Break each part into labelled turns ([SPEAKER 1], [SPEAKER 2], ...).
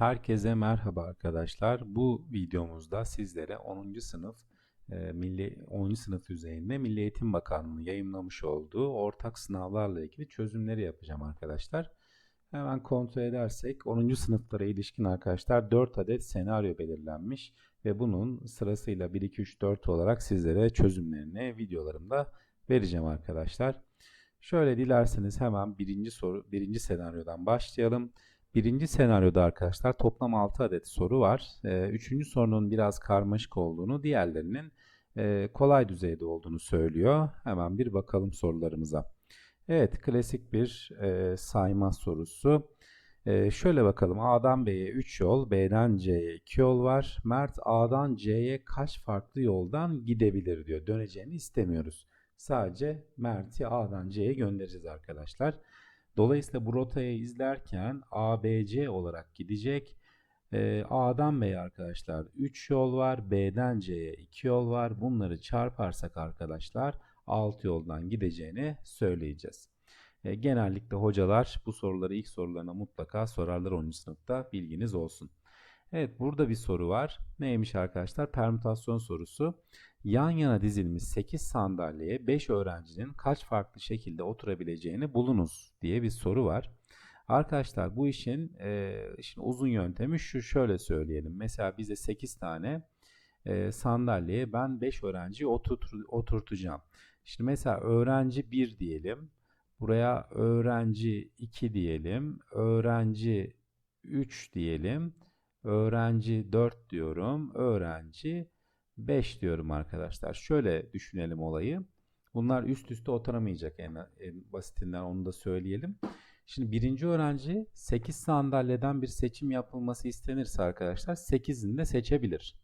[SPEAKER 1] Herkese merhaba arkadaşlar. Bu videomuzda sizlere 10. sınıf e, Milli 10. sınıf düzeyinde Milli Eğitim Bakanlığı yayımlamış olduğu ortak sınavlarla ilgili çözümleri yapacağım arkadaşlar. Hemen kontrol edersek 10. sınıflara ilişkin arkadaşlar 4 adet senaryo belirlenmiş ve bunun sırasıyla 1 2 3 4 olarak sizlere çözümlerini videolarımda vereceğim arkadaşlar. Şöyle dilerseniz hemen birinci soru birinci senaryodan başlayalım. Birinci senaryoda arkadaşlar toplam 6 adet soru var. Ee, üçüncü sorunun biraz karmaşık olduğunu, diğerlerinin e, kolay düzeyde olduğunu söylüyor. Hemen bir bakalım sorularımıza. Evet, klasik bir e, sayma sorusu. E, şöyle bakalım. A'dan B'ye 3 yol, B'den C'ye 2 yol var. Mert A'dan C'ye kaç farklı yoldan gidebilir diyor. Döneceğini istemiyoruz. Sadece Mert'i A'dan C'ye göndereceğiz arkadaşlar. Dolayısıyla bu rotayı izlerken ABC olarak gidecek. Ee, A'dan B'ye arkadaşlar 3 yol var. B'den C'ye 2 yol var. Bunları çarparsak arkadaşlar 6 yoldan gideceğini söyleyeceğiz. Ee, genellikle hocalar bu soruları ilk sorularına mutlaka sorarlar 10. sınıfta bilginiz olsun. Evet burada bir soru var. Neymiş arkadaşlar? Permütasyon sorusu. Yan yana dizilmiş 8 sandalyeye 5 öğrencinin kaç farklı şekilde oturabileceğini bulunuz diye bir soru var. Arkadaşlar bu işin, e, işin uzun yöntemi şu şöyle söyleyelim. Mesela bize 8 tane e, sandalyeye ben 5 öğrenciyi oturt, oturtacağım. Şimdi mesela öğrenci 1 diyelim. Buraya öğrenci 2 diyelim. Öğrenci 3 diyelim. Öğrenci 4 diyorum. Öğrenci 5 diyorum arkadaşlar. Şöyle düşünelim olayı. Bunlar üst üste oturamayacak en, en basitinden onu da söyleyelim. Şimdi birinci öğrenci 8 sandalyeden bir seçim yapılması istenirse arkadaşlar 8'ini de seçebilir.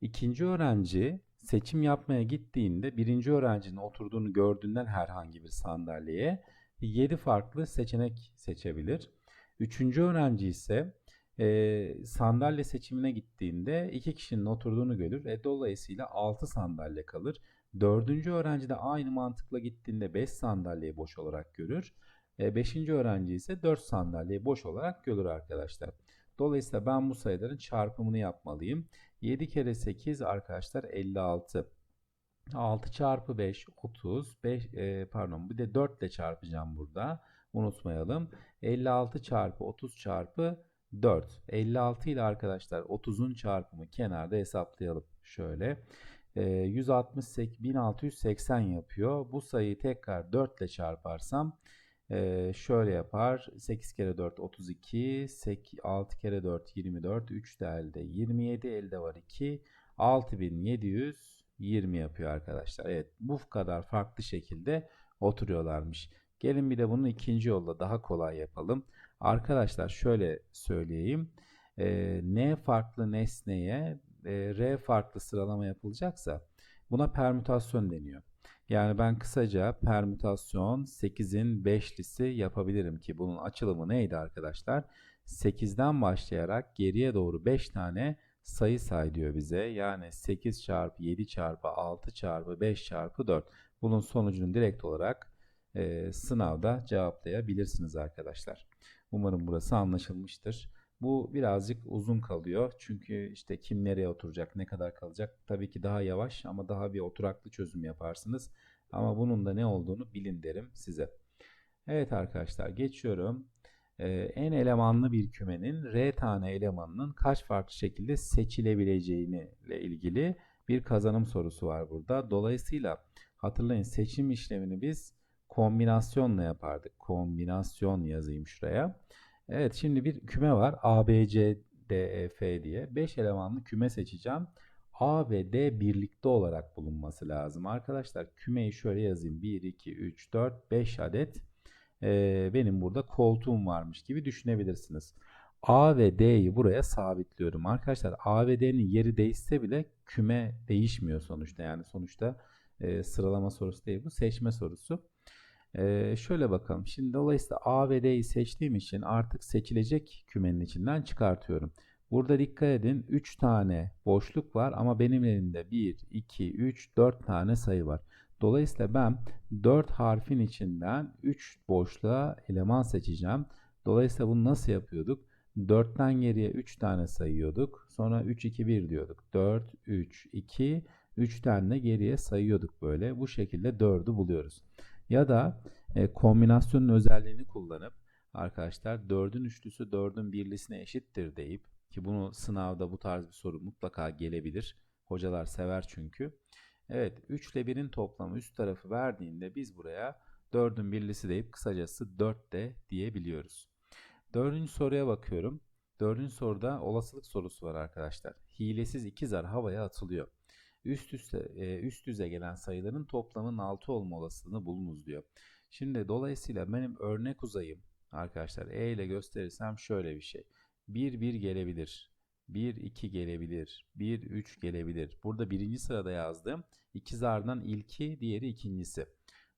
[SPEAKER 1] İkinci öğrenci seçim yapmaya gittiğinde birinci öğrencinin oturduğunu gördüğünden herhangi bir sandalyeye 7 farklı seçenek seçebilir. Üçüncü öğrenci ise e, sandalye seçimine gittiğinde iki kişinin oturduğunu görür. E, dolayısıyla 6 sandalye kalır. Dördüncü öğrenci de aynı mantıkla gittiğinde 5 sandalyeyi boş olarak görür. E, beşinci öğrenci ise 4 sandalyeyi boş olarak görür arkadaşlar. Dolayısıyla ben bu sayıların çarpımını yapmalıyım. 7 kere 8 arkadaşlar 56. 6 çarpı 5 30. 5, e, pardon bir de 4 ile çarpacağım burada. Unutmayalım. 56 çarpı 30 çarpı 4. 56 ile arkadaşlar 30'un çarpımı kenarda hesaplayalım. Şöyle. E, 168 1680 yapıyor. Bu sayıyı tekrar 4 ile çarparsam e, şöyle yapar. 8 kere 4 32. 8, 6 kere 4 24. 3 de elde 27. Elde var 2. 6720 yapıyor arkadaşlar. Evet bu kadar farklı şekilde oturuyorlarmış. Gelin bir de bunu ikinci yolla daha kolay yapalım. Arkadaşlar şöyle söyleyeyim. E, N farklı nesneye e, R farklı sıralama yapılacaksa buna permütasyon deniyor. Yani ben kısaca permütasyon 8'in 5'lisi yapabilirim ki bunun açılımı neydi arkadaşlar? 8'den başlayarak geriye doğru 5 tane sayı say diyor bize. Yani 8 çarpı 7 çarpı 6 çarpı 5 çarpı 4. Bunun sonucunu direkt olarak e, sınavda cevaplayabilirsiniz arkadaşlar. Umarım burası anlaşılmıştır. Bu birazcık uzun kalıyor. Çünkü işte kim nereye oturacak, ne kadar kalacak. Tabii ki daha yavaş ama daha bir oturaklı çözüm yaparsınız. Ama bunun da ne olduğunu bilin derim size. Evet arkadaşlar geçiyorum. Ee, en elemanlı bir kümenin R tane elemanının kaç farklı şekilde seçilebileceğini ile ilgili bir kazanım sorusu var burada. Dolayısıyla hatırlayın seçim işlemini biz kombinasyonla yapardık. Kombinasyon yazayım şuraya. Evet şimdi bir küme var. A, B, C, D, E, F diye. 5 elemanlı küme seçeceğim. A ve D birlikte olarak bulunması lazım. Arkadaşlar kümeyi şöyle yazayım. 1, 2, 3, 4, 5 adet e, benim burada koltuğum varmış gibi düşünebilirsiniz. A ve D'yi buraya sabitliyorum. Arkadaşlar A ve D'nin yeri değişse bile küme değişmiyor sonuçta. Yani sonuçta e, sıralama sorusu değil bu seçme sorusu. Ee, şöyle bakalım. Şimdi dolayısıyla A ve D'yi seçtiğim için artık seçilecek kümenin içinden çıkartıyorum. Burada dikkat edin 3 tane boşluk var ama benim elimde 1, 2, 3, 4 tane sayı var. Dolayısıyla ben 4 harfin içinden 3 boşluğa eleman seçeceğim. Dolayısıyla bunu nasıl yapıyorduk? 4'ten geriye 3 tane sayıyorduk. Sonra 3, 2, 1 diyorduk. 4, 3, 2, 3'ten de geriye sayıyorduk böyle. Bu şekilde 4'ü buluyoruz. Ya da e, kombinasyonun özelliğini kullanıp arkadaşlar 4'ün üçlüsü 4'ün birlisine eşittir deyip ki bunu sınavda bu tarz bir soru mutlaka gelebilir. Hocalar sever çünkü. Evet 3 ile 1'in toplamı üst tarafı verdiğinde biz buraya 4'ün birlisi deyip kısacası 4 de diyebiliyoruz. Dördüncü soruya bakıyorum. Dördüncü soruda olasılık sorusu var arkadaşlar. Hilesiz iki zar havaya atılıyor. Üst üste e, üst düze gelen sayıların toplamının 6 olma olasılığını bulunuz diyor. Şimdi dolayısıyla benim örnek uzayım arkadaşlar E ile gösterirsem şöyle bir şey. 1 1 gelebilir. 1 2 gelebilir. 1 3 gelebilir. Burada birinci sırada yazdım. İki zardan ilki, diğeri ikincisi.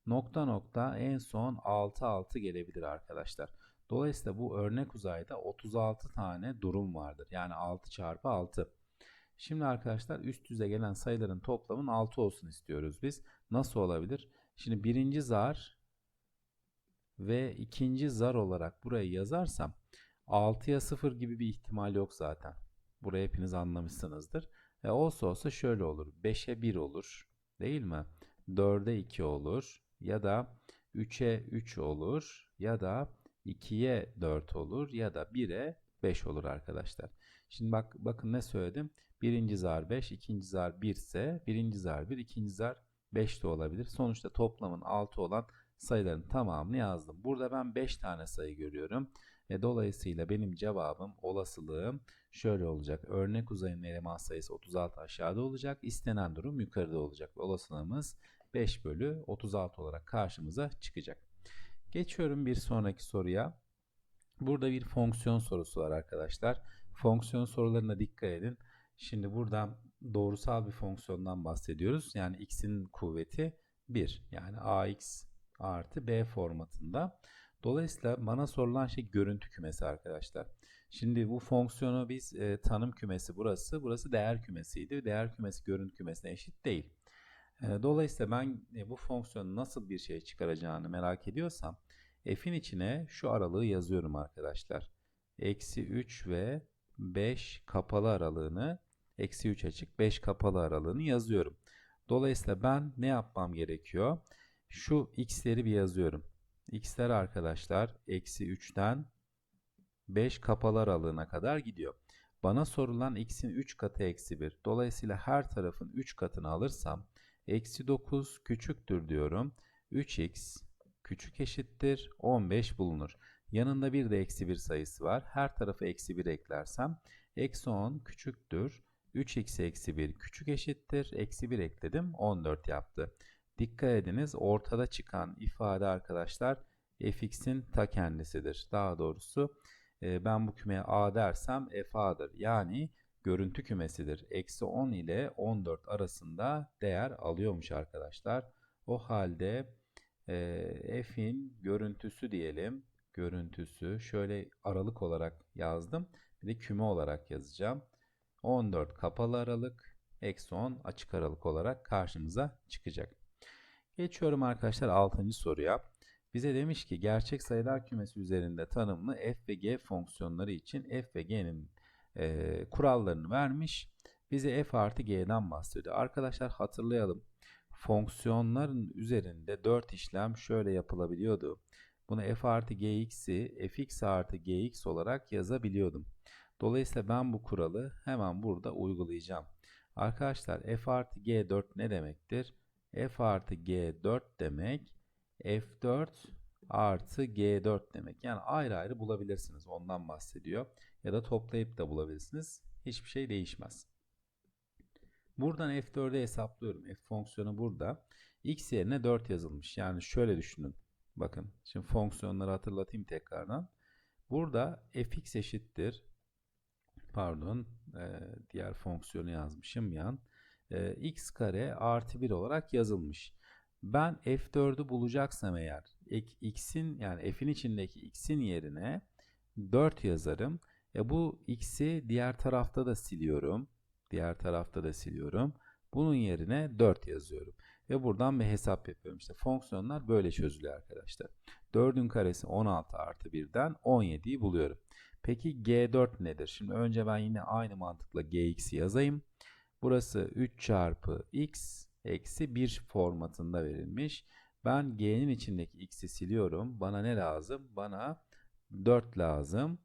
[SPEAKER 1] Nokta nokta en son 6 6 gelebilir arkadaşlar. Dolayısıyla bu örnek uzayda 36 tane durum vardır. Yani 6 çarpı 6. Şimdi arkadaşlar üst düze gelen sayıların toplamın 6 olsun istiyoruz biz. Nasıl olabilir? Şimdi birinci zar ve ikinci zar olarak burayı yazarsam 6'ya 0 gibi bir ihtimal yok zaten. Burayı hepiniz anlamışsınızdır. E olsa olsa şöyle olur. 5'e 1 olur. Değil mi? 4'e 2 olur. Ya da 3'e 3 olur. Ya da 2'ye 4 olur. Ya da 1'e 5 olur arkadaşlar. Şimdi bak bakın ne söyledim? Birinci zar 5, ikinci zar 1 ise birinci zar 1, ikinci zar 5 de olabilir. Sonuçta toplamın 6 olan sayıların tamamını yazdım. Burada ben 5 tane sayı görüyorum. E, dolayısıyla benim cevabım, olasılığım şöyle olacak. Örnek uzayın eleman sayısı 36 aşağıda olacak. İstenen durum yukarıda olacak. Olasılığımız 5 bölü 36 olarak karşımıza çıkacak. Geçiyorum bir sonraki soruya. Burada bir fonksiyon sorusu var arkadaşlar. Fonksiyon sorularına dikkat edin. Şimdi buradan doğrusal bir fonksiyondan bahsediyoruz. Yani x'in kuvveti 1. Yani ax artı b formatında. Dolayısıyla bana sorulan şey görüntü kümesi arkadaşlar. Şimdi bu fonksiyonu biz e, tanım kümesi burası. Burası değer kümesiydi. Değer kümesi görüntü kümesine eşit değil. E, dolayısıyla ben e, bu fonksiyonun nasıl bir şey çıkaracağını merak ediyorsam f'in içine şu aralığı yazıyorum arkadaşlar. Eksi 3 ve 5 kapalı aralığını eksi 3 açık 5 kapalı aralığını yazıyorum. Dolayısıyla ben ne yapmam gerekiyor? Şu x'leri bir yazıyorum. x'ler arkadaşlar eksi 3'ten 5 kapalı aralığına kadar gidiyor. Bana sorulan x'in 3 katı eksi 1. Dolayısıyla her tarafın 3 katını alırsam eksi 9 küçüktür diyorum. 3x küçük eşittir 15 bulunur. Yanında bir de eksi 1 sayısı var. Her tarafı eksi 1 eklersem eksi 10 küçüktür. 3x eksi 1 küçük eşittir. Eksi 1 ekledim 14 yaptı. Dikkat ediniz ortada çıkan ifade arkadaşlar fx'in ta kendisidir. Daha doğrusu e, ben bu kümeye a dersem f a'dır. Yani görüntü kümesidir. Eksi 10 ile 14 arasında değer alıyormuş arkadaşlar. O halde e, f'in görüntüsü diyelim. Görüntüsü şöyle aralık olarak yazdım. Bir de küme olarak yazacağım. 14 kapalı aralık, eksi 10 açık aralık olarak karşımıza çıkacak. Geçiyorum arkadaşlar 6. soruya. Bize demiş ki gerçek sayılar kümesi üzerinde tanımlı f ve g fonksiyonları için f ve g'nin e, kurallarını vermiş. Bize f artı g'den bahsediyor. Arkadaşlar hatırlayalım. Fonksiyonların üzerinde 4 işlem şöyle yapılabiliyordu. Bunu f artı gx'i fx artı gx olarak yazabiliyordum. Dolayısıyla ben bu kuralı hemen burada uygulayacağım. Arkadaşlar f artı g4 ne demektir? f artı g4 demek f4 artı g4 demek. Yani ayrı ayrı bulabilirsiniz. Ondan bahsediyor. Ya da toplayıp da bulabilirsiniz. Hiçbir şey değişmez. Buradan f4'ü hesaplıyorum. f fonksiyonu burada. x yerine 4 yazılmış. Yani şöyle düşünün. Bakın şimdi fonksiyonları hatırlatayım tekrardan. Burada fx eşittir. Pardon diğer fonksiyonu yazmışım yan. x kare artı 1 olarak yazılmış. Ben f4'ü bulacaksam eğer x'in yani f'in içindeki x'in yerine 4 yazarım. E bu x'i diğer tarafta da siliyorum. Diğer tarafta da siliyorum. Bunun yerine 4 yazıyorum. ve buradan bir hesap yapıyorum. İşte fonksiyonlar böyle çözülüyor arkadaşlar. 4'ün karesi 16 artı 1'den 17'yi buluyorum. Peki G4 nedir? Şimdi önce ben yine aynı mantıkla Gx'i yazayım. Burası 3 çarpı x eksi 1 formatında verilmiş. Ben G'nin içindeki x'i siliyorum. Bana ne lazım? Bana 4 lazım.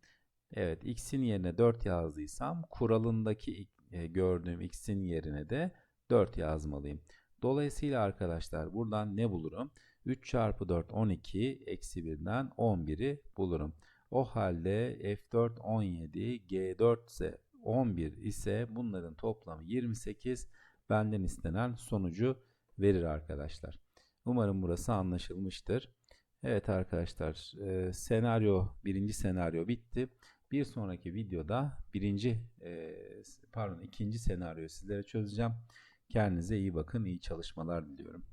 [SPEAKER 1] Evet x'in yerine 4 yazdıysam kuralındaki e, gördüğüm x'in yerine de 4 yazmalıyım. Dolayısıyla arkadaşlar buradan ne bulurum? 3 çarpı 4 12 eksi 1'den 11'i bulurum. O halde F4 17 G4 ise 11 ise bunların toplamı 28 benden istenen sonucu verir arkadaşlar. Umarım burası anlaşılmıştır. Evet arkadaşlar e, senaryo birinci senaryo bitti. Bir sonraki videoda birinci e, pardon ikinci senaryoyu sizlere çözeceğim. Kendinize iyi bakın, iyi çalışmalar diliyorum.